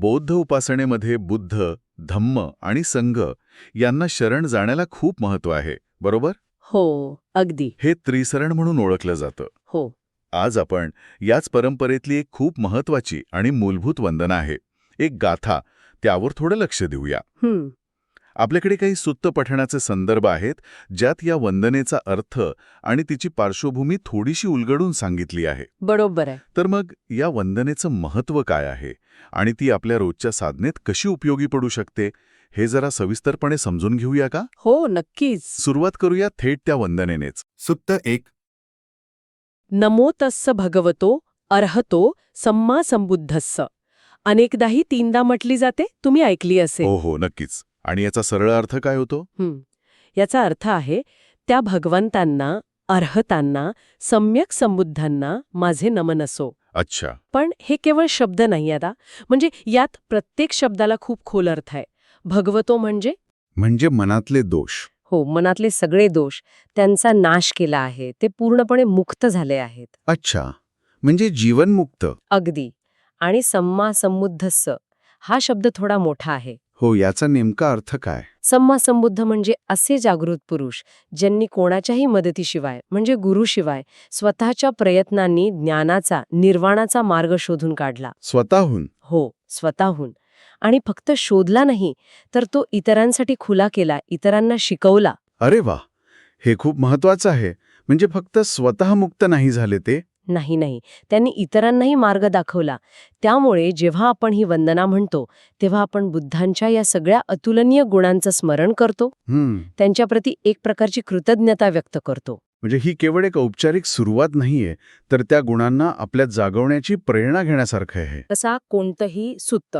बौद्ध उपासनेमध्ये बुद्ध धम्म आणि संघ यांना शरण जाण्याला खूप महत्त्व आहे बरोबर? हो अगदी. हे त्रिसरण म्हणून ओळखलं जातं. हो. आज आपण याच परंपरेतली एक खूप महत्वाची आणि मूलभूत वंदना आहे एक गाथा त्यावर थोडं लक्ष देऊया. आपल्याकडे काही सुत्त पठणाचे संदर्भ आहेत ज्यात या वंदनेचा अर्थ आणि तिची पार्श्वभूमी थोडीशी उलगडून सांगितली आहे. बरोबर आहे. तर मग या वंदनेचं महत्त्व काय आहे? आणि ती आपल्या रोजच्या साधनेत कशी उपयोगी पडू शकते? हे जरा सविस्तरपणे समजून घेऊया का? हो नक्कीच. सुरुवात करूया थेट त्या वंदनेनेच. सुत्त एक. नमो तस्स भगवतो अर्हतो सम्मा संबुद्धस्स. अनेकदाही तीनदा म्हटली जाते? तुम्ही ऐकली असेल. हो हो नक्कीच. आणि याचा सरळ अर्थ काय होतो. याचा अर्थ आहे त्या भगवंतांना अर्हतांना सम्यक संबुद्धांना माझे नमन असो. अच्छा. पण हे केवळ शब्द नाही आता. म्हणजे यात प्रत्येक शब्दाला खूप खोल अर्थ आहे. भगवतो म्हणजे? म्हणजे मनातले दोष. हो मनातले सगळे दोष त्यांचा नाश केला आहे. ते पूर्णपणे मुक्त झाले आहेत. अच्छा. म्हणजे जीवनमुक्त. अगदी. आणि सम्मा संबुद्धस्स हा शब्द थोडा मोठा आहे. हो याचा नेमका अर्थ काय? सम्मा संबुद्ध म्हणजे असे जागृत पुरुष ज्यांनी कोणाच्याही मदतीशिवाय म्हणजे गुरुशिवाय स्वतःच्या प्रयत्नांनी ज्ञानाचा निर्वाणाचा मार्ग शोधून काढला. स्वतःहून? हो स्वतःहून. आणि फक्त शोधला नाही तर तो इतरांसाठी खुला केला इतरांना शिकवला. अरे वा हे खूप महत्वाचं आहे. म्हणजे फक्त स्वतः मुक्त नाही झाले ते? नाही नाही. त्यांनी इतरांनाही मार्ग दाखवला. त्यामुळे जेव्हा आपण ही वंदना म्हणतो तेव्हा आपण बुद्धांच्या या सगळ्या अतुलनीय गुणांचं स्मरण करतो. त्यांच्याप्रती एक प्रकारची कृतज्ञता व्यक्त करतो. म्हणजे ही केवळ एक औपचारिक सुरुवात नाहीये तर त्या गुणांना आपल्यात जागवण्याची प्रेरणा घेण्यासारखं आहे. असा कोणतंही सुत्त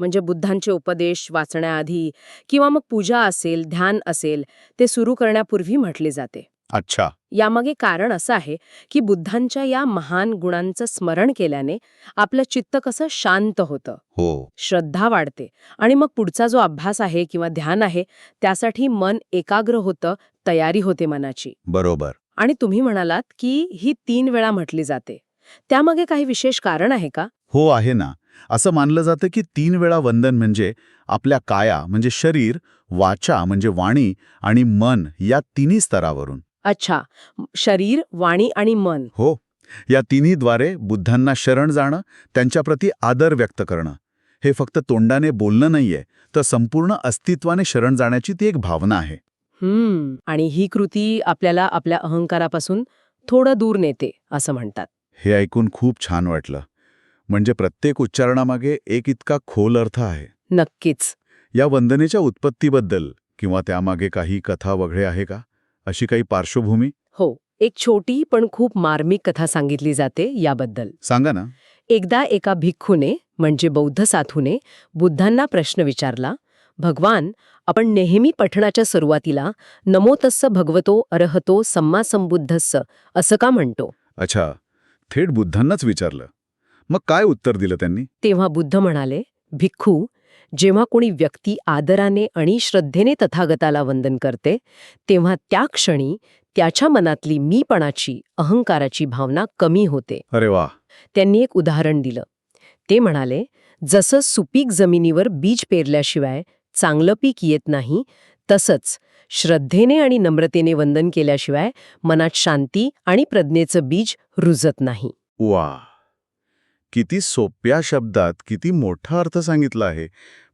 म्हणजे बुद्धांचे उपदेश वाचण्याआधी किंवा मग पूजा असेल ध्यान असेल ते सुरू करण्यापूर्वी म्हटले जाते. अच्छा. यामागे कारण असं आहे की बुद्धांच्या या महान गुणांचं स्मरण केल्याने आपलं चित्त कसं शांत होतं. हो. श्रद्धा वाढते आणि मग पुढचा जो अभ्यास आहे किंवा ध्यान आहे त्यासाठी मन एकाग्र होतं तयारी होते मनाची. बरोबर. आणि तुम्ही म्हणालात की ही तीन वेळा म्हटली जाते. त्यामागे काही विशेष कारण आहे का? हो आहे ना. असं मानलं जातं की तीन वेळा वंदन म्हणजे आपल्या काया म्हणजे शरीर वाचा म्हणजे वाणी आणि मन या तिन्ही स्तरावरून. अच्छा शरीर वाणी आणि मन. हो या तिन्हीद्वारे बुद्धांना शरण जाणं त्यांच्याप्रती आदर व्यक्त करणं. हे फक्त तोंडाने बोलणं नाहीये तर संपूर्ण अस्तित्वाने शरण जाण्याची ती एक भावना आहे. हम्म आणि ही कृती आपल्याला आपल्या अहंकारापासून थोडं दूर नेते असं म्हणतात. हे ऐकून खूप छान वाटलं. म्हणजे प्रत्येक उच्चारणामागे एक इतका खोल अर्थ आहे. नक्कीच. या वंदनेच्या उत्पत्तीबद्दल किंवा त्यामागे काही कथा वगैरे आहे का? अशी काही पार्श्वभूमी? हो एक छोटी पण खूप मार्मिक कथा सांगितली जाते याबद्दल. सांगा ना. एकदा एका भिक्खूने म्हणजे बौद्ध साधूने बुद्धांना प्रश्न विचारला भगवान आपण नेहमी पठणाच्या सुरुवातीला नमो तस्स भगवतो अर्हतो सम्मा संबुद्धस्स असं का म्हणतो? अच्छा थेट बुद्धांनाच विचारलं. मग काय उत्तर दिलं त्यांनी? तेव्हा बुद्ध म्हणाले भिक्खू जेव्हा कोणी व्यक्ती आदराने आणि श्रद्धेने तथागताला वंदन करते तेव्हा त्या क्षणी त्याच्या मनातली मीपणाची अहंकाराची भावना कमी होते. अरे वा. त्यांनी एक उदाहरण दिलं. ते म्हणाले जसं सुपीक जमिनीवर बीज पेरल्याशिवाय चांगलं पीक येत नाही तसंच श्रद्धेने आणि नम्रतेने वंदन केल्याशिवाय मनात शांती आणि प्रज्ञेचं बीज रुजत नाही. वा. किती सोप्या शब्दात किती मोठा अर्थ सांगितला आहे.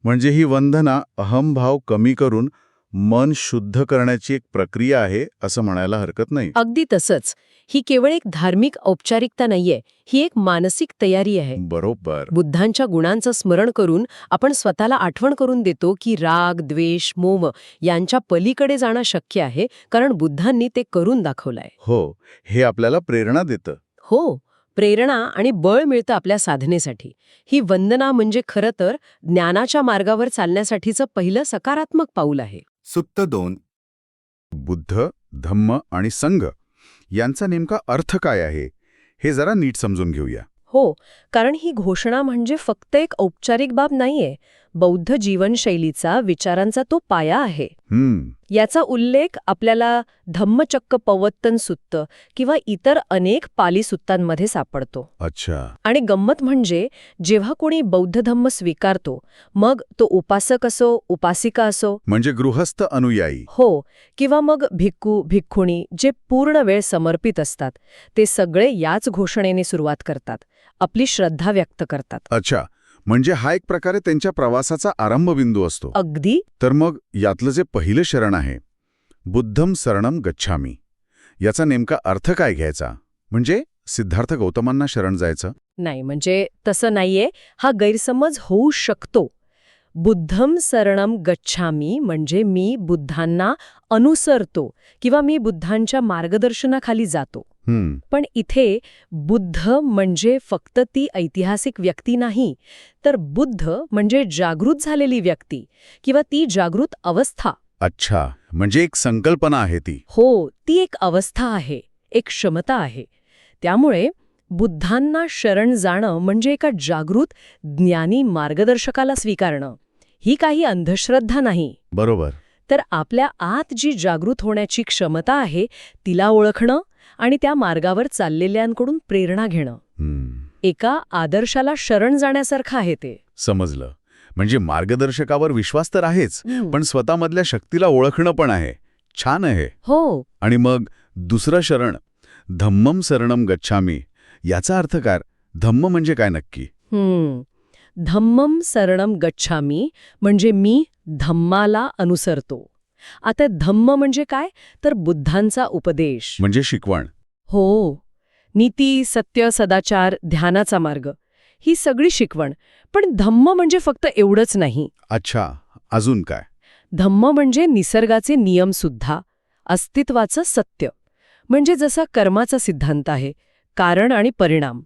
म्हणजे ही वंदना अहमभाव कमी करून मन शुद्ध करण्याची एक प्रक्रिया आहे असं म्हणायला हरकत नाही. अगदी तसंच. ही केवळ एक धार्मिक औपचारिकता नाहीये ही एक मानसिक तयारी आहे. बरोबर. बुद्धांच्या गुणांचं स्मरण करून आपण स्वतःला आठवण करून देतो की राग द्वेष मोह यांच्या पलीकडे जाणं शक्य आहे कारण बुद्धांनी ते करून दाखवलंय. हो हे आपल्याला प्रेरणा देतं. हो. प्रेरणा आणि बळ मिळतं आपल्या साधनेसाठी. ही वंदना म्हणजे खरं तर ज्ञानाच्या मार्गावर चालण्यासाठीचं पहिलं सकारात्मक पाऊल आहे. सुत्त दोन. बुद्ध धम्म आणि संघ यांचा नेमका अर्थ काय आहे? हे जरा नीट समजून घेऊया. हो कारण ही घोषणा म्हणजे फक्त एक औपचारिक बाब नाहीये. बौद्ध जीवनशैलीचा विचारांचा तो पाया आहे. हम्म. याचा उल्लेख आपल्याला धम्मचक्क पवत्तन सुत्त किंवा इतर अनेक पाली सुत्तांमध्ये सापडतो. अच्छा. आणि गंमत म्हणजे जेव्हा कोणी बौद्ध धम्म स्वीकारतो मग तो उपासक असो उपासिका असो. म्हणजे गृहस्थ अनुयायी. हो किंवा मग भिक्खू भिक्खुणी जे पूर्ण वेळ समर्पित असतात ते सगळे याच घोषणेने सुरुवात करतात आपली श्रद्धा व्यक्त करतात. अच्छा. म्हणजे हा एक प्रकारे त्यांच्या प्रवासाचा आरंभबिंदू असतो. अगदी. तर मग यातलं जे पहिलं शरण आहे बुद्धम शरणम गच्छामी. याचा नेमका अर्थ काय घ्यायचा? म्हणजे सिद्धार्थ गौतमांना शरण जायचं? नाही म्हणजे तसं नाहीये. हा गैरसमज होऊ शकतो. बुद्धम शरणम गच्छामी म्हणजे मी बुद्धांना अनुसरतो किंवा मी बुद्धांच्या मार्गदर्शनाखाली जातो. पण इथे बुद्ध म्हणजे फक्त ती ऐतिहासिक व्यक्ती नाही तर बुद्ध म्हणजे जागृत झालेली व्यक्ती किंवा ती जागृत अवस्था. अच्छा म्हणजे एक संकल्पना आहे ती. हो ती एक अवस्था आहे एक क्षमता आहे. त्यामुळे बुद्धांना शरण जाणं म्हणजे एका जागृत ज्ञानी मार्गदर्शकाला स्वीकारणं. ही काही अंधश्रद्धा नाही. बरोबर. तर आपल्या आत जी जागृत होण्याची क्षमता आहे तिला ओळखणं आणि त्या मार्गावर चाललेल्यांकडून प्रेरणा घेणं. एका आदर्शाला शरण जाण्यासारखं आहे ते. समजलं. म्हणजे मार्गदर्शकावर विश्वास तर आहेच पण स्वतःमधल्या शक्तीला ओळखणं पण आहे. छान आहे. हो. आणि मग दुसरं शरण धम्मम शरणम गच्छामी. याचा अर्थ काय? धम्म म्हणजे काय नक्की? धम्मम शरणम गच्छामी म्हणजे मी धम्माला अनुसरतो. आता धम्म म्हणजे काय? तर बुद्धांचा उपदेश. म्हणजे शिकवण. हो. नीती सत्य सदाचार ध्यानाचा मार्ग. ही सगळी शिकवण. पण धम्म म्हणजे फक्त एवढंच नाही. अच्छा. अजून काय? धम्म म्हणजे निसर्गाचे नियमसुद्धा अस्तित्वाचं सत्य. म्हणजे जसा कर्माचा सिद्धांत आहे कारण आणि परिणाम.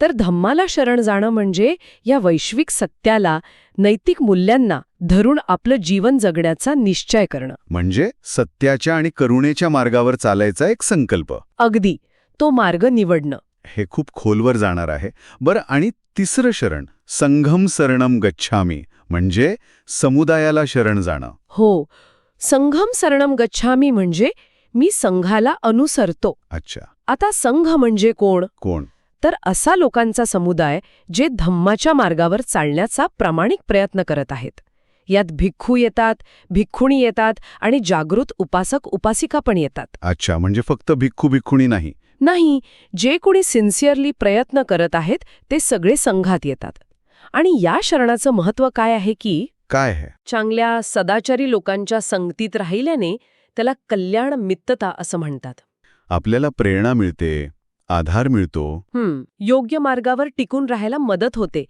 तर धम्माला शरण जाणं म्हणजे या वैश्विक सत्याला नैतिक मूल्यांना धरून आपलं जीवन जगण्याचा निश्चय करणं. म्हणजे सत्याच्या आणि करुणेच्या मार्गावर चालायचा एक संकल्प. अगदी. तो मार्ग निवडणं. हे खूप खोलवर जाणार आहे. बरं आणि तिसरं शरण संघम शरणम गच्छामी म्हणजे समुदायाला शरण जाणं. हो. संघम शरणम गच्छामी म्हणजे मी संघाला अनुसरतो. अच्छा. आता संघ म्हणजे कोण? कोण? तर असा लोकांचा समुदाय जे धम्माच्या मार्गावर चालण्याचा प्रामाणिक प्रयत्न करत आहेत. यात भिक्खू येतात भिक्खुणी येतात आणि जागृत उपासक उपासिका पण येतात. अच्छा म्हणजे फक्त भिक्खू भिक्खुणी नाही? नाही जे कोणी सिन्सिअरली प्रयत्न करत आहेत ते सगळे संघात येतात. आणि या शरणाचं महत्त्व काय आहे की काय आहे? चांगल्या सदाचारी लोकांच्या संगतीत राहिल्याने त्याला कल्याण मित्तता असं म्हणतात. आपल्याला प्रेरणा मिळते. आधार मिळतो. योग्य मार्गावर टिकून राहायला मदत होते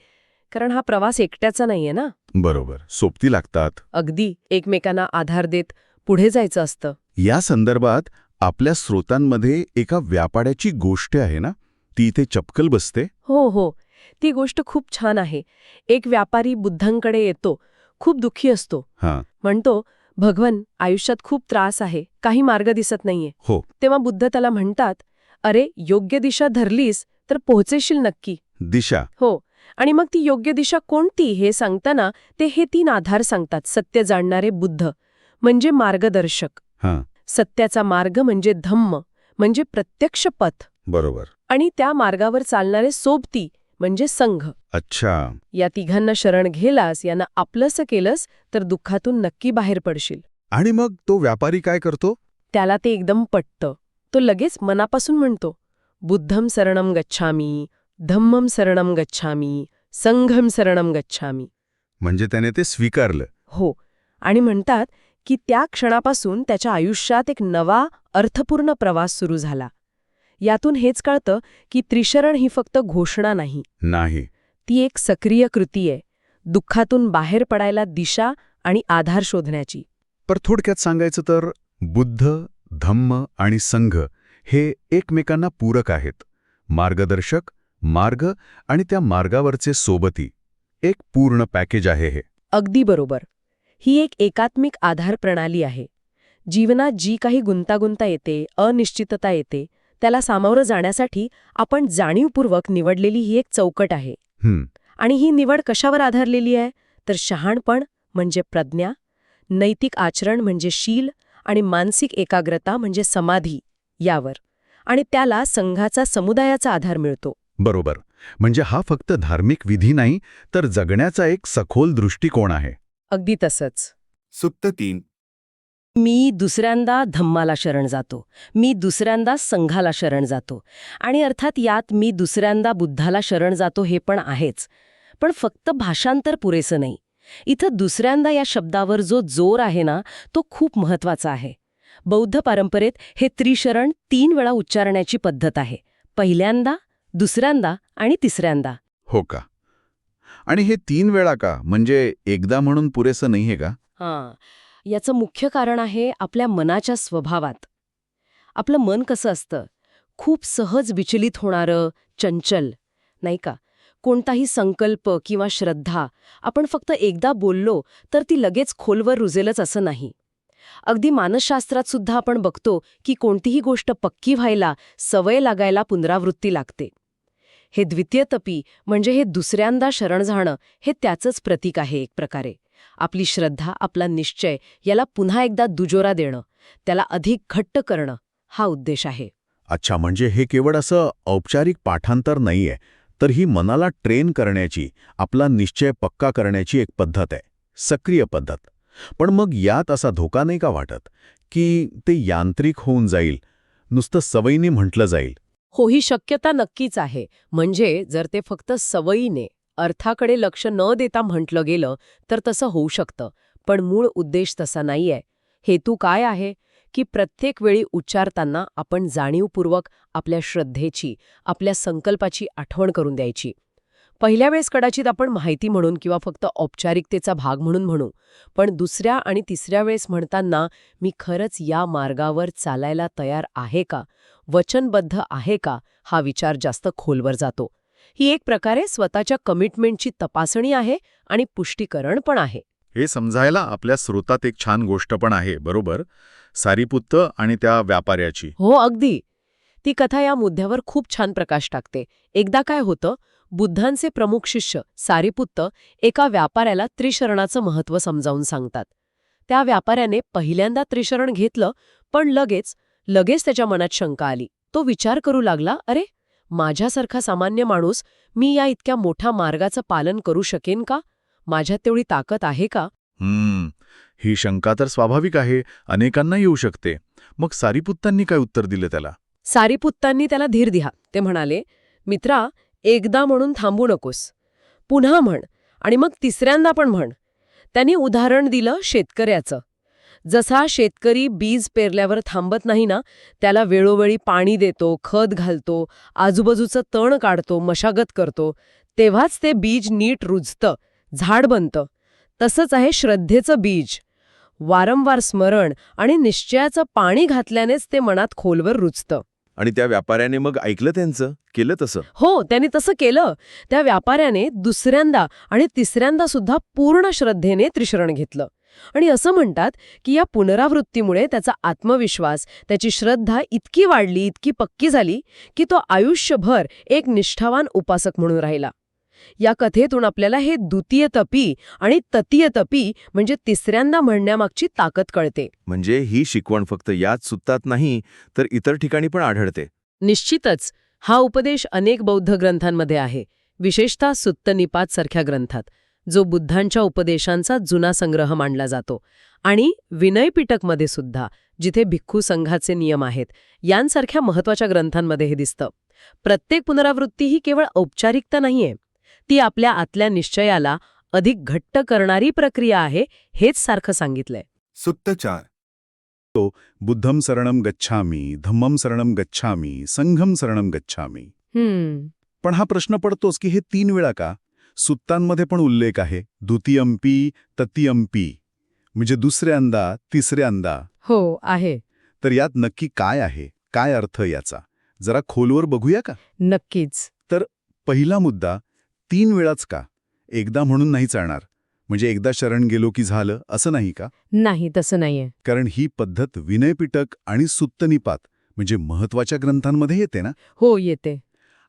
कारण हा प्रवास एकट्याचा नाहीये ना? बरोबर सोबती लागतात. अगदी एकमेकांना आधार देत पुढे जायचं असतं. या संदर्भात आपल्या स्रोतांमध्ये एका व्यापाड्याची गोष्ट आहे ना? ती इथे चपकल बसते? हो हो ती गोष्ट खूप छान आहे. एक व्यापारी बुद्धांकडे येतो खूप दुःखी असतो. म्हणतो भगवन आयुष्यात खूप त्रास आहे काही मार्ग दिसत नाहीये. हो. तेव्हा बुद्ध त्याला म्हणतात अरे योग्य दिशा धरलीस तर पोहोचेशील नक्की. दिशा. हो. आणि मग ती योग्य दिशा कोणती हे सांगताना ते हे तीन आधार सांगतात. सत्य जाणणारे बुद्ध म्हणजे मार्गदर्शक. हां. सत्याचा मार्ग म्हणजे धम्म म्हणजे प्रत्यक्ष पथ. बरोबर. आणि त्या मार्गावर चालणारे सोबती म्हणजे संघ. अच्छा. या तिघांना शरण घेलास यांना आपलंसं केलंस तर दुःखातून नक्की बाहेर पडशील. आणि मग तो व्यापारी काय करतो? त्याला ते एकदम पटतं. तो लगेच मनापासून म्हणतो बुद्धम शरणम गच्छामी धम्मम शरणम गच्छामी संघम शरणम गच्छामी. म्हणजे त्याने ते स्वीकारलं. हो. आणि म्हणतात की त्या क्षणापासून त्याच्या आयुष्यात एक नवा अर्थपूर्ण प्रवास सुरू झाला. यातून हेच कळतं की त्रिशरण ही फक्त घोषणा नाही. नाही. ती एक सक्रिय कृती आहे दुःखातून बाहेर पडायला दिशा आणि आधार शोधण्याची. पर थोडक्यात सांगायचं तर बुद्ध धम्म आणि संघ हे एकमेकांना पूरक आहेत. मार्गदर्शक मार्ग आणि त्या मार्गावरचे सोबती. एक पूर्ण पॅकेज आहे हे. अगदी बरोबर. ही एक एकात्मिक आधार प्रणाली आहे. जीवनात जी काही गुंतागुंता येते अनिश्चितता येते त्याला सामोरं जाण्यासाठी आपण जाणीवपूर्वक निवडलेली ही एक चौकट आहे. हं, आणि ही निवड कशावर आधारलेली आहे? तर शहाणपण म्हणजे प्रज्ञा नैतिक आचरण म्हणजे शील आणि मानसिक एकाग्रता म्हणजे समाधी यावर. आणि त्याला संघाचा समुदायाचा आधार मिळतो. बरोबर. म्हणजे हा फक्त धार्मिक विधी नाही तर जगण्याचा एक सखोल दृष्टिकोन आहे. अगदी तसंच. सुत्त तीन. मी दुसऱ्यांदा धम्माला शरण जातो. मी दुसऱ्यांदा संघाला शरण जातो. आणि अर्थात यात मी दुसऱ्यांदा बुद्धाला शरण जातो हे पण आहेच. पण फक्त भाषांतर पुरेसं नाही. इथं दुसऱ्यांदा या शब्दावर जो जोर आहे ना तो खूप महत्त्वाचा आहे. बौद्ध परंपरेत हे त्रिशरण तीन वेळा उच्चारण्याची पद्धत आहे. पहिल्यांदा दुसऱ्यांदा आणि तिसऱ्यांदा. हो का? आणि हे तीन वेळा का? म्हणजे एकदा म्हणून पुरेसं नाहीये का? हां. याचं मुख्य कारण आहे आपल्या मनाच्या स्वभावात. आपलं मन कसं असतं? खूप सहज विचलित होणारं चंचल नाही का? कोणताही संकल्प किंवा श्रद्धा आपण फक्त एकदा बोललो तर ती लगेच खोलवर रुजेलच असं नाही. अगदी मानसशास्त्रात सुद्धा आपण बघतो की कोणतीही गोष्ट पक्की व्हायला सवय लागायला पुनरावृत्ती लागते. हे द्वितीय तपी म्हणजे हे दुसऱ्यांदा शरण जाणं हे त्याचंच प्रतीक आहे एक प्रकारे. आपली श्रद्धा आपला निश्चय याला पुन्हा एकदा दुजोरा देणं त्याला अधिक घट्ट करणं हा उद्देश आहे. अच्छा म्हणजे हे केवळ असं औपचारिक पाठांतर नाहीये तर ही मनाला ट्रेन करण्याची आपला निश्चय पक्का करण्याची एक पद्धत आहे सक्रिय पद्धत. पण मग यात असा धोका नाही का वाटत की ते यांत्रिक होऊन जाईल नुसतं सवयीने म्हटलं जाईल? हो ही शक्यता नक्कीच आहे. म्हणजे जर ते फक्त सवयीने अर्थाकडे लक्ष न देता म्हटलं गेलं तर तसं होऊ शकतं. पण मूळ उद्देश तसा नाहीये. हेतू काय आहे? की प्रत्येक वेळी उच्चारताना आपण जाणीवपूर्वक आपल्या श्रद्धेची आपल्या संकल्पाची आठवण करून द्यायची. पहिल्या वेळेस कदाचित आपण माहिती म्हणून किंवा फक्त औपचारिकतेचा भाग म्हणून म्हणू पण दुसऱ्या आणि तिसऱ्या वेळेस म्हणताना मी खरंच या मार्गावर चालायला तयार आहे का? वचनबद्ध आहे का? हा विचार जास्त खोलवर जातो. ही एक प्रकारे स्वतःच्या कमिटमेंटची तपासणी आहे आणि पुष्टीकरण पण आहे. हे समजायला आपल्या स्रोतात एक छान गोष्ट पण आहे बरोबर? सारीपुत्त आणि त्या व्यापाऱ्याची. हो अगदी. ती कथा या मुद्द्यावर खूप छान प्रकाश टाकते. एकदा काय होतं बुद्धांचे प्रमुख शिष्य सारीपुत्त एका व्यापाऱ्याला त्रिशरणाचं महत्त्व समजावून सांगतात. त्या व्यापाऱ्याने पहिल्यांदा त्रिशरण घेतलं पण लगेच लगेच त्याच्या मनात शंका आली. तो विचार करू लागला अरे माझ्यासारखा सामान्य माणूस मी या इतक्या मोठ्या मार्गाचं पालन करू शकेन का? माझ्यात तेवढी ताकद आहे का? हम्म. ही शंका तर स्वाभाविक आहे अनेकांना येऊ शकते. मग सारीपुत्तांनी काय उत्तर दिलं त्याला? सारीपुत्तांनी त्याला धीर दिहा ते म्हणाले मित्रा एकदा म्हणून थांबू नकोस. पुन्हा म्हण आणि मग तिसऱ्यांदा पण म्हण. त्यांनी उदाहरण दिलं शेतकऱ्याचं. जसा शेतकरी बीज पेरल्यावर थांबत नाही ना त्याला वेळोवेळी पाणी देतो खत घालतो आजूबाजूचं तण काढतो मशागत करतो तेव्हाच ते बीज नीट रुजतं झाड बनतं. तसंच आहे श्रद्धेचं बीज. वारंवार स्मरण आणि निश्चयाचं पाणी घातल्यानेच ते मनात खोलवर रुजतं. आणि त्या व्यापाऱ्याने मग ऐकलं त्यांचं? केलं तसं? हो त्यांनी तसं केलं. त्या व्यापाऱ्याने दुसऱ्यांदा आणि तिसऱ्यांदा सुद्धा पूर्ण श्रद्धेने त्रिशरण घेतलं. आणि असं म्हणतात की या पुनरावृत्तीमुळे त्याचा आत्मविश्वास त्याची श्रद्धा इतकी वाढली इतकी पक्की झाली की तो आयुष्यभर एक निष्ठावान उपासक म्हणून राहिला. या कथेतून आपल्याला हे द्वितीय तपी आणि ततीय तपी म्हणजे तिसऱ्यांदा म्हणण्यामागची ताकद कळते. म्हणजे ही शिकवण फक्त याच सुत्तात नाही तर इतर ठिकाणी पण आढळते. निश्चितच हा उपदेश अनेक बौद्ध ग्रंथांमध्ये आहे विशेषतः सुत्तनिपात सारख्या ग्रंथात जो बुद्धांच्या उपदेशांचा जुना संग्रह मानला जातो आणि विनयपिटकमध्ये सुद्धा जिथे भिक्खू संघाचे नियम आहेत यांसारख्या महत्त्वाच्या ग्रंथांमध्ये हे दिसतं. प्रत्येक पुनरावृत्ती ही केवळ औपचारिकता नाहीये. ती आपल्या आतल्या निश्चयाला अधिक घट्ट करणारी प्रक्रिया आहे हेच सारखं सांगितलंय. सुत्त चार बुद्धम शरणम गच्छामी धम्मम शरणम गच्छामी संघम शरणम गच्छामी. पण हा प्रश्न पडतोच की हे तीन वेळा का? सुत्तांमध्ये पण उल्लेख आहे. द्वितीयंपी ततीयंपी. म्हणजे दुसऱ्यांदा तिसऱ्यांदा. हो आहे. तर यात नक्की काय आहे? काय अर्थ याचा? जरा खोलवर बघूया का? नक्कीच. पहिला मुद्दा तीन वेळाच का? एकदा म्हणून नाही चालणार. म्हणजे एकदा शरण गेलो की झालं असं नाही का? नाही तसं नाहीये. कारण ही पद्धत विनयपिटक आणि सुत्तनिपात म्हणजे महत्त्वाच्या ग्रंथांमध्ये येते ना? हो येते.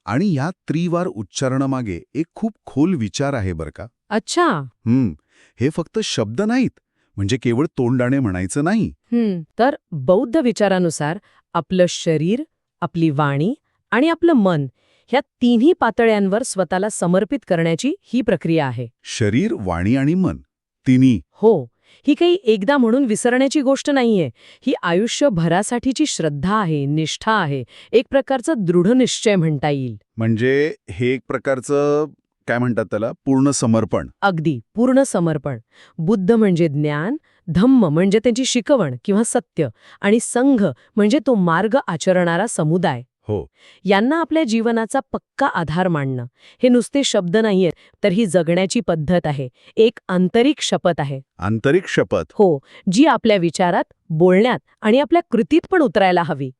आणि या त्रिवार उच्चारणामागे एक खूप खोल विचार आहे बरं का? अच्छा. हम्म. हे फक्त शब्द नाहीत. म्हणजे केवळ तोंडाने म्हणायचं नाही. तर बौद्ध विचारानुसार आपलं शरीर आपली वाणी आणि आपलं मन ह्या तिन्ही पातळ्यांवर स्वतःला समर्पित करण्याची ही प्रक्रिया आहे. शरीर वाणी आणि मन तिन्ही. हो ही काही एकदा म्हणून विसरण्याची गोष्ट नाहीये. ही आयुष्यभरासाठीची श्रद्धा आहे निष्ठा आहे. एक प्रकारचा दृढ निश्चय म्हणता येईल. म्हणजे हे एक प्रकारचं काय म्हणतात त्याला पूर्ण समर्पण. अगदी पूर्ण समर्पण. बुद्ध म्हणजे ज्ञान धम्म म्हणजे त्यांची शिकवण किंवा सत्य आणि संघ म्हणजे तो मार्ग आचरणारा समुदाय. हो. यांना आपल्या जीवनाचा पक्का आधार मानणं हे नुसते शब्द नाहीयेत तर ही जगण्याची पद्धत आहे. एक आंतरिक शपथ आहे. आंतरिक शपथ? हो जी आपल्या विचारात बोलण्यात आणि आपल्या कृतीत पण उतरायला हवी.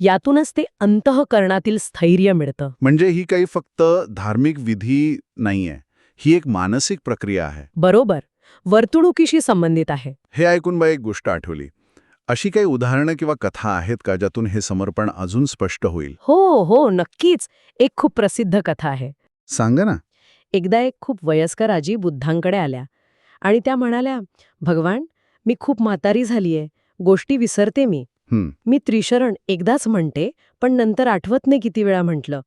यातूनच ते अंतःकरणातील स्थैर्य मिळतं. म्हणजे ही काही फक्त धार्मिक विधी नाहीये. ही एक मानसिक प्रक्रिया आहे. बरोबर. वर्तणुकीशी संबंधित आहे. हे ऐकून मला एक गोष्ट आठवली. अशी काही उदाहरणं किंवा कथा आहेत का ज्यातून हे समर्पण अजून स्पष्ट होईल? हो हो नक्कीच. एक खूप प्रसिद्ध कथा आहे. सांगा ना. एकदा एक खूप वयस्कर आजी बुद्धांकडे आल्या आणि त्या म्हणाल्या भगवान मी खूप म्हातारी झालीये. गोष्टी विसरते मी. हं. मी त्रिशरण एकदाच म्हणते पण नंतर आठवत नाही किती वेळा म्हटलं.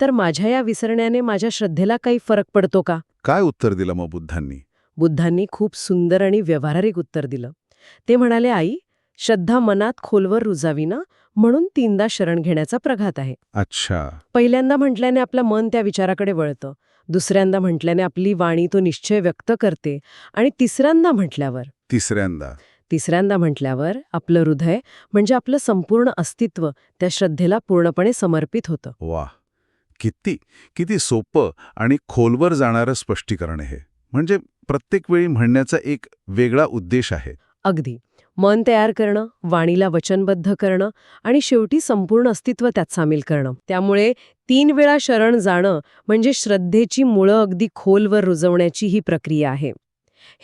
तर माझ्या या विसरण्याने माझ्या श्रद्धेला काही फरक पडतो का? काय उत्तर दिलं मग बुद्धांनी? बुद्धांनी खूप सुंदर आणि व्यवहारिक उत्तर दिलं. ते म्हणाले आई श्रद्धा मनात खोलवर रुजावी ना म्हणून तीनदा शरण घेण्याचा प्रघात आहे. अच्छा. पहिल्यांदा म्हटल्याने आपलं मन त्या विचाराकडे वळतं. दुसऱ्यांदा म्हटल्याने आपली वाणी तो निश्चय व्यक्त करते. आणि तिसऱ्यांदा म्हटल्यावर? तिसऱ्यांदा. तिसऱ्यांदा म्हटल्यावर आपलं हृदय म्हणजे आपलं संपूर्ण अस्तित्व त्या श्रद्धेला पूर्णपणे समर्पित होतं. वा किती किती सोपं आणि खोलवर जाणारं स्पष्टीकरण हे. म्हणजे प्रत्येक वेळी म्हणण्याचा एक वेगळा उद्देश आहे. अगदी. मन तयार करणं वाणीला वचनबद्ध करणं आणि शेवटी संपूर्ण अस्तित्व त्यात सामील करणं. त्यामुळे तीन वेळा शरण जाणं म्हणजे श्रद्धेची मुळं अगदी खोलवर रुजवण्याची ही प्रक्रिया आहे.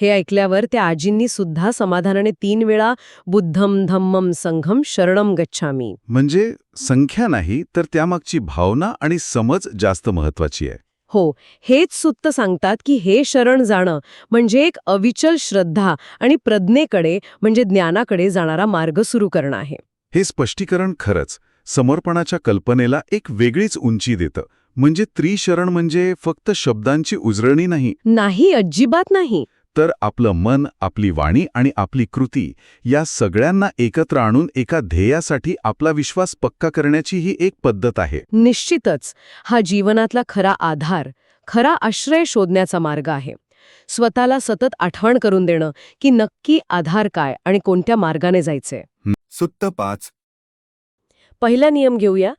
हे ऐकल्यावर त्या आजींनी सुद्धा समाधानाने तीन वेळा बुद्धम धम्मम संघम शरणम गच्छामी. म्हणजे संख्या नाही तर त्यामागची भावना आणि समज जास्त महत्वाची आहे. हो हेच सुत्त सांगतात की हे शरण जाणं म्हणजे एक अविचल श्रद्धा आणि प्रज्ञेकडे म्हणजे ज्ञानाकडे जाणारा मार्ग सुरू करणं आहे. हे स्पष्टीकरण खरंच समर्पणाच्या कल्पनेला एक वेगळीच उंची देतं. म्हणजे त्रिशरण म्हणजे फक्त शब्दांची उजळणी नाही. नाही अजिबात नाही. तर आपलं मन आपली वाणी आणि आपली कृती या सगळ्यांना एकत्र आणून एका ध्येयासाठी आपला विश्वास पक्का करण्याची ही एक पद्धत आहे. निश्चितच हा जीवनातला खरा आधार खरा आश्रय शोधण्याचा मार्ग आहे. स्वतःला सतत आठवण करून देणं की नक्की आधार काय आणि कोणत्या मार्गाने जायचे सुत्त पाच. पहिला नियम घेऊया.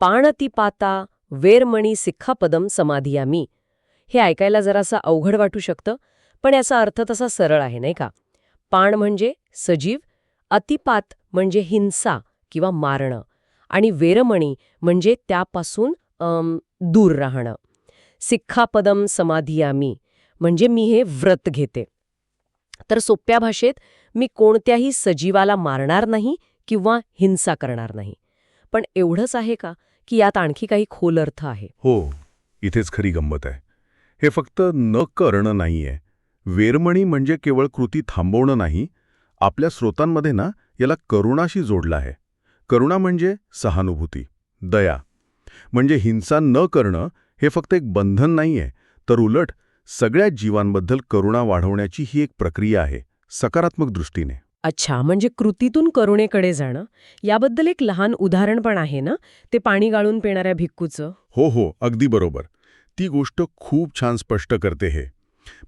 पाणतिपाता वेरमणी सिक्खापदम समाधियामी हे ऐकायला जरासं अवघड वाटू शकतं पण याचा अर्थ तसा सरळ आहे नाही का? पाण म्हणजे सजीव अतिपात म्हणजे हिंसा किंवा मारणं आणि वेरमणी म्हणजे त्यापासून दूर राहणं. सिक्खापदम समाधियामी म्हणजे मी हे व्रत घेते. तर सोप्या भाषेत मी कोणत्याही सजीवाला मारणार नाही किंवा हिंसा करणार नाही. पण एवढंच आहे का की यात आणखी काही खोल अर्थ आहे? हो इथेच खरी गंमत आहे. हे फक्त न करणं नाहीये. वेरमणी म्हणजे केवळ कृती थांबवणं नाही आपल्या स्रोतांमध्ये ना याला करुणाशी जोडलं आहे. करुणा म्हणजे सहानुभूती दया. म्हणजे हिंसा न करणं हे फक्त एक बंधन नाहीये तर उलट सगळ्या जीवांबद्दल करुणा वाढवण्याची ही एक प्रक्रिया आहे सकारात्मक दृष्टीने. अच्छा म्हणजे कृतीतून करुणेकडे जाणं? याबद्दल एक लहान उदाहरण पण आहे ना ते पाणी गाळून पिणाऱ्या भिक्कूचं? हो हो अगदी बरोबर. ती गोष्ट खूप छान स्पष्ट करते हे.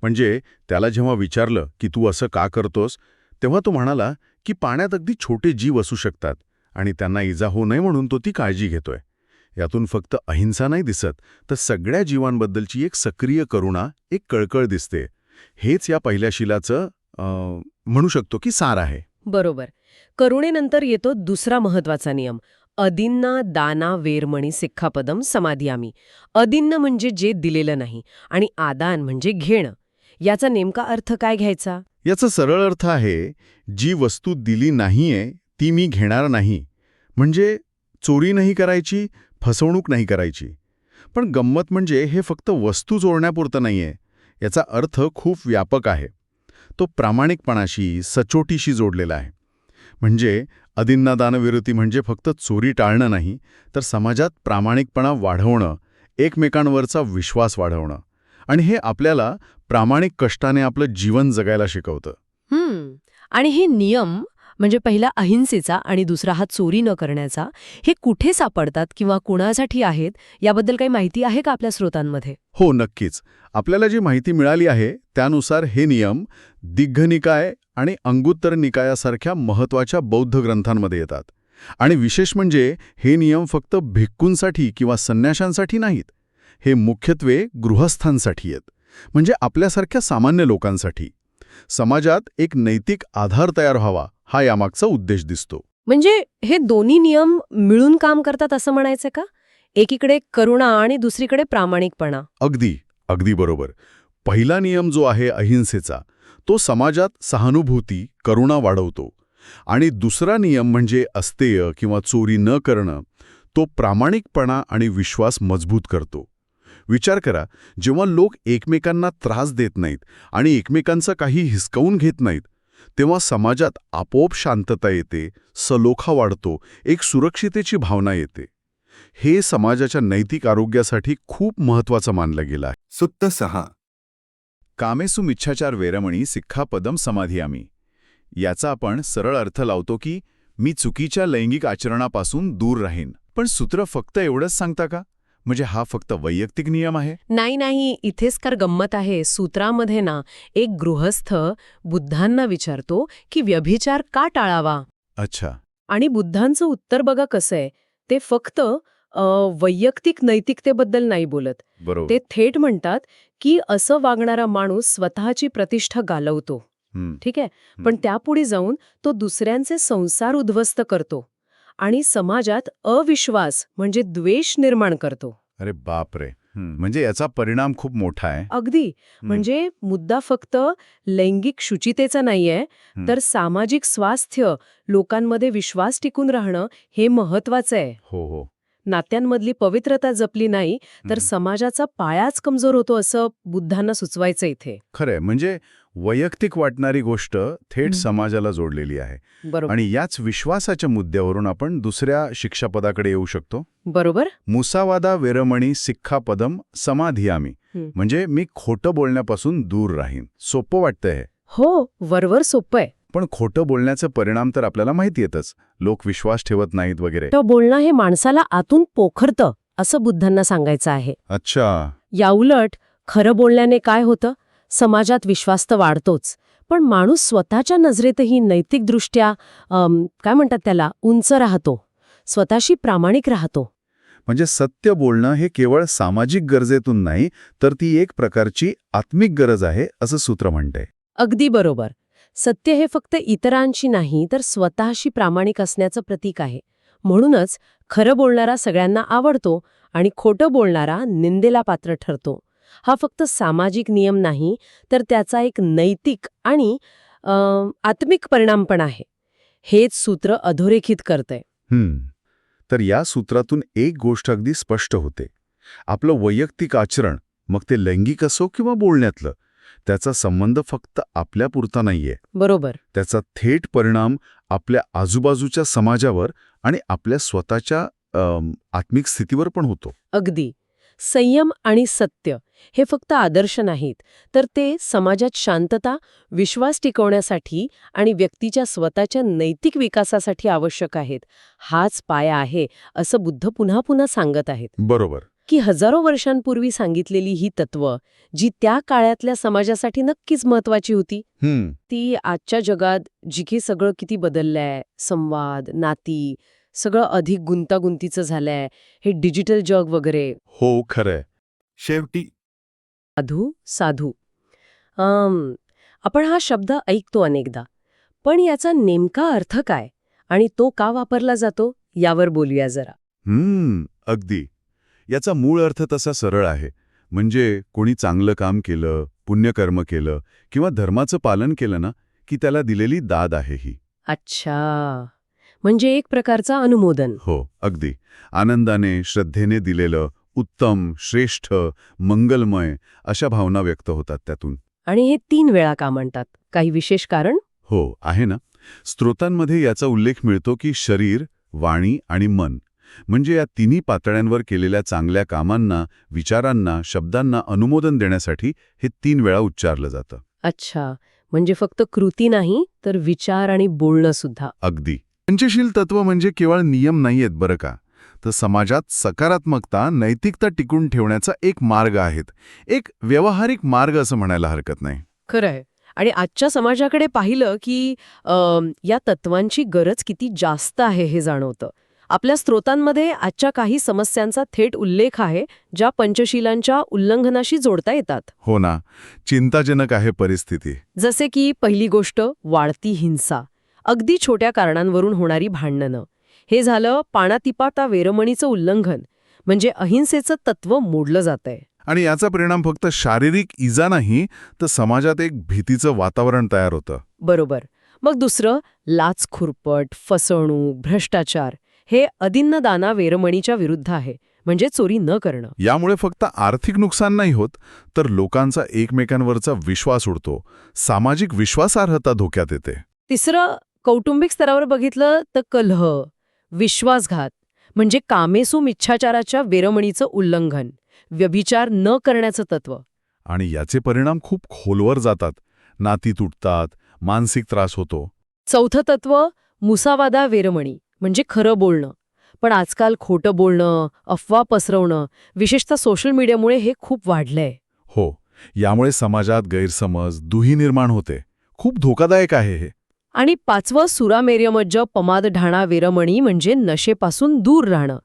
म्हणजे त्याला जेव्हा विचारलं की तू असं का करतोस तेव्हा तो म्हणाला की पाण्यात अगदी छोटे जीव असू शकतात आणि त्यांना इजा होऊ नये म्हणून तो ती काळजी घेतोय. यातून फक्त अहिंसा नाही दिसत तर सगळ्या जीवांबद्दलची एक सक्रिय करुणा एक कळकळ दिसते. हेच या पहिल्या शिलाचं अं, म्हणू शकतो की सार आहे. बरोबर. करुणेनंतर येतो दुसरा महत्त्वाचा नियम. अदिन्ना दाना वेरमणी सिक्खापदम समाधियामी. अदिन्न म्हणजे जे दिलेलं नाही आणि आदान म्हणजे घेणं. याचा नेमका अर्थ काय घ्यायचा? याचा सरळ अर्थ आहे जी वस्तू दिली नाहीये ती मी घेणार नाही. म्हणजे चोरी नाही करायची फसवणूक नाही करायची. पण गंमत म्हणजे हे फक्त वस्तू चोरण्यापुरतं नाहीये. याचा अर्थ खूप व्यापक आहे. तो प्रामाणिकपणाशी सचोटीशी जोडलेला आहे. म्हणजे अदींना दानविरुती म्हणजे फक्त चोरी टाळणं नाही तर समाजात प्रामाणिकपणा वाढवणं एकमेकांवरचा विश्वास वाढवणं. आणि हे आपल्याला प्रामाणिक कष्टाने आपलं जीवन जगायला शिकवतं. आणि हे नियम म्हणजे पहिला अहिंसेचा आणि दुसरा हा चोरी न करण्याचा हे कुठे सापडतात किंवा कुणासाठी आहेत याबद्दल काही माहिती आहे का आपल्या स्रोतांमध्ये? हो नक्कीच. आपल्याला जी माहिती मिळाली आहे त्यानुसार हे नियम दिग्घनिकाय आणि अंगुत्तर निकायासारख्या महत्त्वाच्या बौद्ध ग्रंथांमध्ये येतात. आणि विशेष म्हणजे हे नियम फक्त भिक्कूंसाठी किंवा संन्याशांसाठी नाहीत हे मुख्यत्वे गृहस्थांसाठी आहेत म्हणजे आपल्यासारख्या सामान्य लोकांसाठी. समाजात एक नैतिक आधार तयार व्हावा हा यामागचा उद्देश दिसतो. म्हणजे हे दोन्ही नियम मिळून काम करतात असं म्हणायचं का? एकीकडे करुणा आणि दुसरीकडे प्रामाणिकपणा. अगदी अगदी बरोबर. पहिला नियम जो आहे अहिंसेचा तो समाजात सहानुभूती करुणा वाढवतो. आणि दुसरा नियम म्हणजे अस्तेय किंवा चोरी न करणं तो प्रामाणिकपणा आणि विश्वास मजबूत करतो. विचार करा जेव्हा लोक एकमेकांना त्रास देत नाहीत आणि एकमेकांचं काही हिसकावून घेत नाहीत तेव्हा समाजात आपोआप शांतता येते सलोखा वाढतो एक सुरक्षितेची भावना येते. हे समाजाच्या नैतिक आरोग्यासाठी खूप महत्वाचं मानलं गेलं आहे. सुत्त सहा. कामेसु मिच्छाचार वेरमणी सिक्खापदम समाधी आम्ही याचा आपण सरळ अर्थ लावतो की मी चुकीच्या लैंगिक आचरणापासून दूर राहीन. पण सूत्र फक्त एवढंच सांगता का? म्हणजे हा फक्त वैयक्तिक नियम आहे? नाही नाही. इथेच कर गंमत आहे. सूत्रामध्ये ना एक गृहस्थ बुद्धांना विचारतो की व्यभिचार का टाळावा? अच्छा. आणि बुद्धांचं उत्तर बघा कसं आहे. ते फक्त वैयक्तिक नैतिकतेबद्दल नाही बोलत. ते थेट म्हणतात की असं वागणारा माणूस स्वतःची प्रतिष्ठा गालवतो. ठीक आहे? पण त्यापुढे जाऊन तो दुसऱ्यांचे संसार उद्ध्वस्त करतो. आणि समाजात अविश्वास म्हणजे द्वेष निर्माण करतो. अरे बाप रे म्हणजे याचा परिणाम खूप मोठा आहे. अगदी. म्हणजे मुद्दा फक्त लैंगिक शुचितेचा नाहीये तर सामाजिक स्वास्थ्य लोकांमध्ये विश्वास टिकून राहणं हे महत्वाचं आहे. हो हो. नात्यांमधली पवित्रता जपली नाही तर. समाजाचा पायाच कमजोर होतो असं बुद्धांना सुचवायचं इथे. खरंय. म्हणजे वैयक्तिक वाटणारी गोष्ट थेट. समाजाला जोडलेली आहे. आणि याच विश्वासाच्या मुद्द्यावरून आपण दुसऱ्या शिक्षापदाकडे येऊ शकतो. बरोबर. मुसावादा वेरमणी सिक्खापदम समाधियामी. म्हणजे मी खोटं बोलण्यापासून दूर राहीन. सोपं वाटतंय हे. हो वरवर सोपं आहे. पण खोटं बोलण्याचे परिणाम तर आपल्याला माहिती येतच. लोक विश्वास ठेवत नाहीत वगैरे. बोलणं हे माणसाला आतून पोखरतं असं बुद्धांना सांगायचं आहे. अच्छा. याउलट खरं बोलण्याने काय होतं? समाजात विश्वास तर वाढतोच. पण माणूस स्वतःच्या नजरेतही नैतिकदृष्ट्या काय म्हणतात त्याला उंच राहतो. स्वतःशी प्रामाणिक राहतो. म्हणजे सत्य बोलणं हे केवळ सामाजिक गरजेतून नाही तर ती एक प्रकारची आत्मिक गरज आहे असं सूत्र म्हणते अगदी बरोबर. सत्य हे फक्त इतरांशी नाही तर स्वतःशी प्रामाणिक असण्याचं प्रतीक आहे. म्हणूनच खरं बोलणारा सगळ्यांना आवडतो आणि खोटं बोलणारा निंदेला पात्र ठरतो. हा फक्त सामाजिक नियम नाही तर त्याचा एक नैतिक आणि आत्मिक परिणाम पण आहे. हेच सूत्र अधोरेखित करतंय. हम्म तर या सूत्रातून एक गोष्ट अगदी स्पष्ट होते. आपलं वैयक्तिक आचरण मग ते लैंगिक असो किंवा बोलण्यातलं त्याचा संबंध फक्त आपल्यापुरता नाहीये. बरोबर. त्याचा थेट परिणाम आपल्या आजूबाजूच्या समाजावर आणि आपल्या स्वतःच्या आत्मिक स्थितीवर पण होतो. अगदी. संयम आणि सत्य हे फक्त आदर्श नाहीत तर ते समाजात शांतता विश्वास टिकवण्यासाठी आणि व्यक्तीच्या स्वतःच्या नैतिक विकासासाठी आवश्यक आहेत हाच पाया आहे असं बुद्ध पुन्हा पुन्हा सांगत आहेत. बरोबर. की हजारो वर्षांपूर्वी सांगितलेली ही तत्त्व जी त्या काळातल्या समाजासाठी नक्कीच महत्वाची होती. ती आजच्या जगात जिथे सगळं किती बदललंय संवाद नाती सगळं अधिक गुंतागुंतीचं झालंय. हे डिजिटल जग वगैरे. हो खरंय. शेवटी साधू साधू. अम, आपण हा शब्द ऐकतो अनेकदा. पण याचा नेमका अर्थ काय? आणि तो का वापरला जातो? यावर बोलूया जरा. हम्म अगदी. याचा मूळ अर्थ तसा सरळ आहे. म्हणजे कोणी चांगलं काम केलं पुण्यकर्म केलं किंवा धर्माचं पालन केलं ना की त्याला दिलेली दाद आहे ही. अच्छा. म्हणजे एक प्रकारचा अनुमोदन. हो अगदी. आनंदाने श्रद्धेने दिलेलं उत्तम श्रेष्ठ मंगलमय अशा भावना व्यक्त होतात त्यातून. आणि हे तीन वेळा का म्हणतात? काही विशेष कारण? हो आहे ना. स्त्रोतांमध्ये याचा उल्लेख मिळतो की शरीर वाणी आणि मन. म्हणजे या तिन्ही पातळ्यांवर केलेल्या चांगल्या कामांना विचारांना शब्दांना अनुमोदन देण्यासाठी हे तीन वेळा उच्चारलं जातं. अच्छा. म्हणजे फक्त कृती नाही तर विचार आणि बोलणं सुद्धा. अगदी. पंचशील तत्व म्हणजे केवळ नियम नाहीयेत बरं का? तर समाजात सकारात्मकता नैतिकता टिकून ठेवण्याचा एक मार्ग आहेत. एक व्यावहारिक मार्ग असं म्हणायला हरकत नाही. खरंय. आणि आजच्या समाजाकडे पाहिलं की अम, या तत्वांची गरज किती जास्त आहे हे जाणवतं. आपल्या स्त्रोतांमध्ये आजच्या काही समस्यांचा थेट उल्लेख आहे ज्या पंचशीलांच्या उल्लंघनाशी जोडता येतात. हो ना. चिंताजनक आहे परिस्थिती. जसे की पहिली गोष्ट वाढती हिंसा. अगदी छोट्या कारणांवरून होणारी भांडणं. हे झालं पाणातिपाता वेरमणीचं उल्लंघन म्हणजे अहिंसेचं तत्व मोडलं जातंय. आणि याचा परिणाम फक्त शारीरिक इजा नाही तर समाजात एक भीतीचं वातावरण तयार होतं. बरोबर. मग दुसरं लाचखुरपट फसवणूक भ्रष्टाचार हे अदिन्नदाना वेरमणीच्या विरुद्ध आहे म्हणजे चोरी न करणं. यामुळे फक्त आर्थिक नुकसान नाही होत तर लोकांचा एकमेकांवरचा विश्वास उडतो. सामाजिक विश्वासार्हता धोक्यात येते. तिसरं कौटुंबिक स्तरावर बघितलं तर कलह विश्वासघात म्हणजे कामेसू मिच्छाचाराच्या वेरमणीचं उल्लंघन व्यभिचार न करण्याचं तत्व. आणि याचे परिणाम खूप खोलवर जातात. नाती तुटतात मानसिक त्रास होतो. चौथं तत्व मुसावादा वेरमणी म्हणजे खरं बोलणं. पण आजकाल खोटं बोलणं अफवा पसरवणं विशेषतः सोशल मीडियामुळे हे खूप वाढलंय. हो यामुळे समाजात गैरसमज दुही निर्माण होते. खूप धोकादायक आहे हे. आणि पाचवं सुरामेर्यमज्ज पमादढाणा वेरमणी म्हणजे नशेपासून दूर राहणं.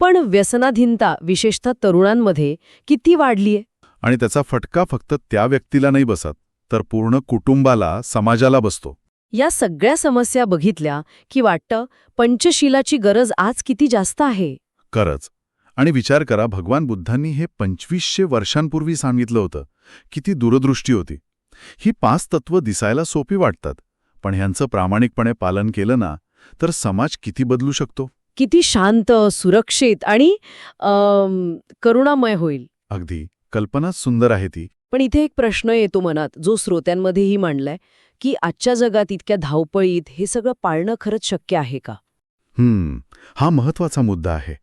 पण व्यसनाधीनता विशेषतः तरुणांमध्ये किती वाढलीय? आणि त्याचा फटका फक्त त्या व्यक्तीला नाही बसत तर पूर्ण कुटुंबाला समाजाला बसतो. या सगळ्या समस्या बघितल्या की वाटतं पंचशीलाची गरज आज किती जास्त आहे? खरंच. आणि विचार करा भगवान बुद्धांनी हे पंचवीसशे वर्षांपूर्वी सांगितलं होतं. किती दूरदृष्टी होती. ही पाच तत्व दिसायला सोपी वाटतात. पण ह्यांचं प्रामाणिकपणे पालन केलं ना तर समाज किती बदलू शकतो? किती शांत सुरक्षित आणि करुणामय होईल. अगदी. कल्पनाच सुंदर आहे ती. पण इथे एक प्रश्न येतो मनात जो श्रोत्यांमध्येही मांडलाय की आजच्या जगात इतक्या धावपळीत हे सगळं पाळणं खरंच शक्य आहे का? हम्म. हा महत्त्वाचा मुद्दा आहे.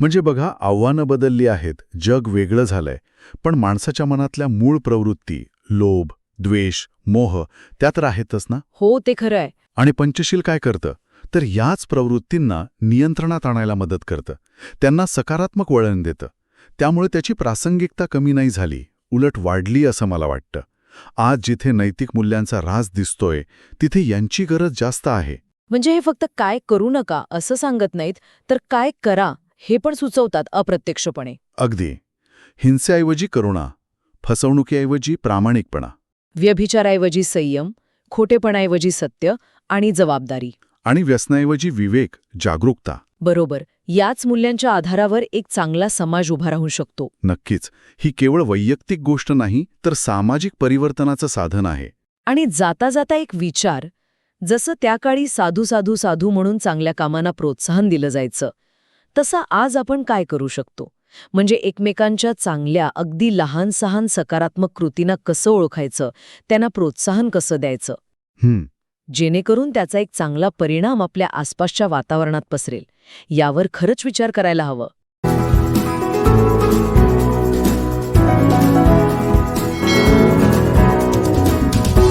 म्हणजे बघा आव्हानं बदलली आहेत जग वेगळं झालंय पण माणसाच्या मनातल्या मूळ प्रवृत्ती लोभ द्वेष मोह त्या तर आहेतच ना? हो ते खरं आहे. आणि पंचशील काय करतं? तर याच प्रवृत्तींना नियंत्रणात आणायला मदत करतं. त्यांना सकारात्मक वळण देतं. त्यामुळे त्याची प्रासंगिकता कमी नाही झाली उलट वाढली असं मला वाटतं. आज जिथे नैतिक मूल्यांचा ऱ्हास दिसतोय तिथे यांची गरज जास्त आहे. म्हणजे हे फक्त काय करू नका असं सांगत नाहीत तर काय करा हे पण सुचवतात अप्रत्यक्षपणे. अगदी. हिंसेऐवजी करुणा फसवणुकीऐवजी प्रामाणिकपणा. व्यभिचाराऐवजी संयम खोटेपणाऐवजी सत्य आणि जबाबदारी. आणि व्यसनाऐवजी विवेक जागरूकता. बरोबर याच मूल्यांच्या आधारावर एक चांगला समाज उभा राहू शकतो. नक्कीच ही केवळ वैयक्तिक गोष्ट नाही तर सामाजिक परिवर्तनाचं साधन आहे. आणि जाता जाता एक विचार जसं त्या काळी साधू साधू साधू म्हणून चांगल्या कामांना प्रोत्साहन दिलं जायचं तसं आज आपण काय करू शकतो? म्हणजे एकमेकांच्या चांगल्या अगदी लहान सहान सकारात्मक कृतींना कसं ओळखायचं? त्यांना प्रोत्साहन कसं द्यायचं? जेणेकरून त्याचा एक चांगला परिणाम आपल्या आसपासच्या वातावरणात पसरेल. यावर खरंच विचार करायला हवं.